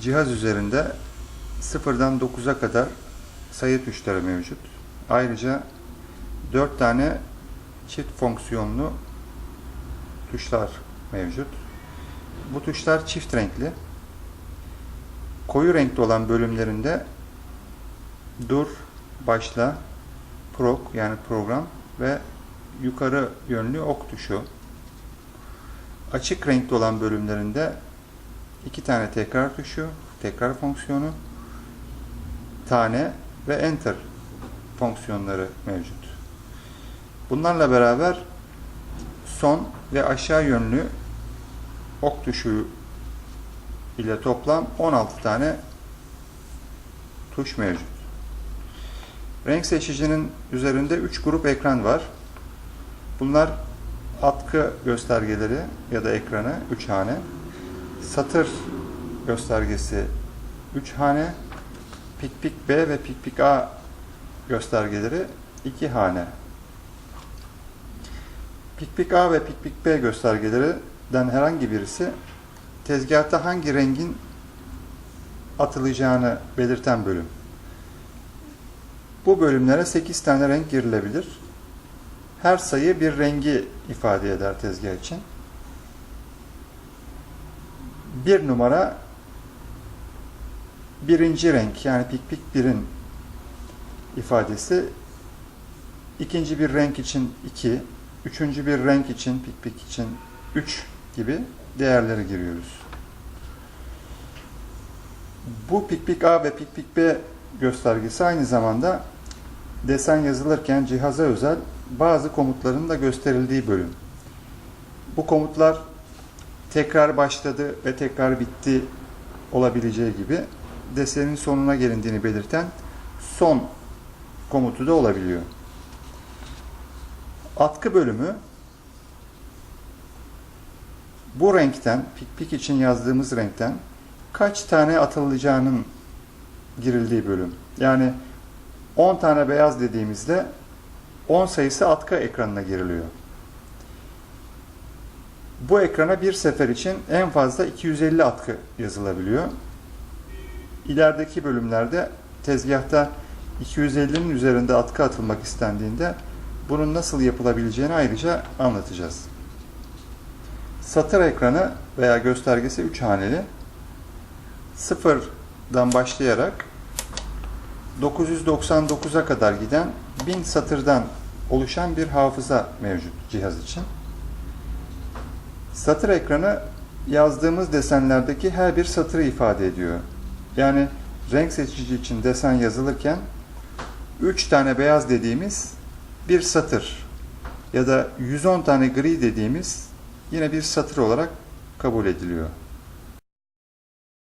cihaz üzerinde sıfırdan 9'a kadar sayı tuşları mevcut. Ayrıca 4 tane çift fonksiyonlu tuşlar mevcut. Bu tuşlar çift renkli. Koyu renkli olan bölümlerinde dur, başla, prog yani program ve yukarı yönlü ok tuşu. Açık renkli olan bölümlerinde iki tane tekrar tuşu, tekrar fonksiyonu, tane ve enter fonksiyonları mevcut. Bunlarla beraber son ve aşağı yönlü ok tuşu ile toplam 16 tane tuş mevcut. Renk seçicinin üzerinde 3 grup ekran var. Bunlar atkı göstergeleri ya da ekranı 3 hane. Satır göstergesi 3 hane. Pik pik B ve pik pik A göstergeleri 2 hane. Pik pik A ve pik pik B göstergelerinden herhangi birisi tezgahta hangi rengin atılacağını belirten bölüm. Bu bölümlere 8 tane renk girilebilir. Her sayı bir rengi ifade eder tezgah için. Bir numara birinci renk yani pik pik birin ifadesi. İkinci bir renk için 2, üçüncü bir renk için pik pik için 3 gibi değerleri giriyoruz. Bu pik pik A ve pik pik B göstergesi aynı zamanda desen yazılırken cihaza özel bazı komutların da gösterildiği bölüm. Bu komutlar tekrar başladı ve tekrar bitti olabileceği gibi desenin sonuna gelindiğini belirten son komutu da olabiliyor. Atkı bölümü bu renkten, pik pik için yazdığımız renkten kaç tane atılacağının girildiği bölüm. Yani 10 tane beyaz dediğimizde 10 sayısı atkı ekranına giriliyor. Bu ekrana bir sefer için en fazla 250 atkı yazılabiliyor. İlerideki bölümlerde tezgahta 250'nin üzerinde atkı atılmak istendiğinde bunun nasıl yapılabileceğini ayrıca anlatacağız. Satır ekranı veya göstergesi 3 haneli. Sıfırdan başlayarak 999'a kadar giden 1000 satırdan oluşan bir hafıza mevcut cihaz için. Satır ekranı yazdığımız desenlerdeki her bir satırı ifade ediyor. Yani renk seçici için desen yazılırken 3 tane beyaz dediğimiz bir satır ya da 110 tane gri dediğimiz yine bir satır olarak kabul ediliyor.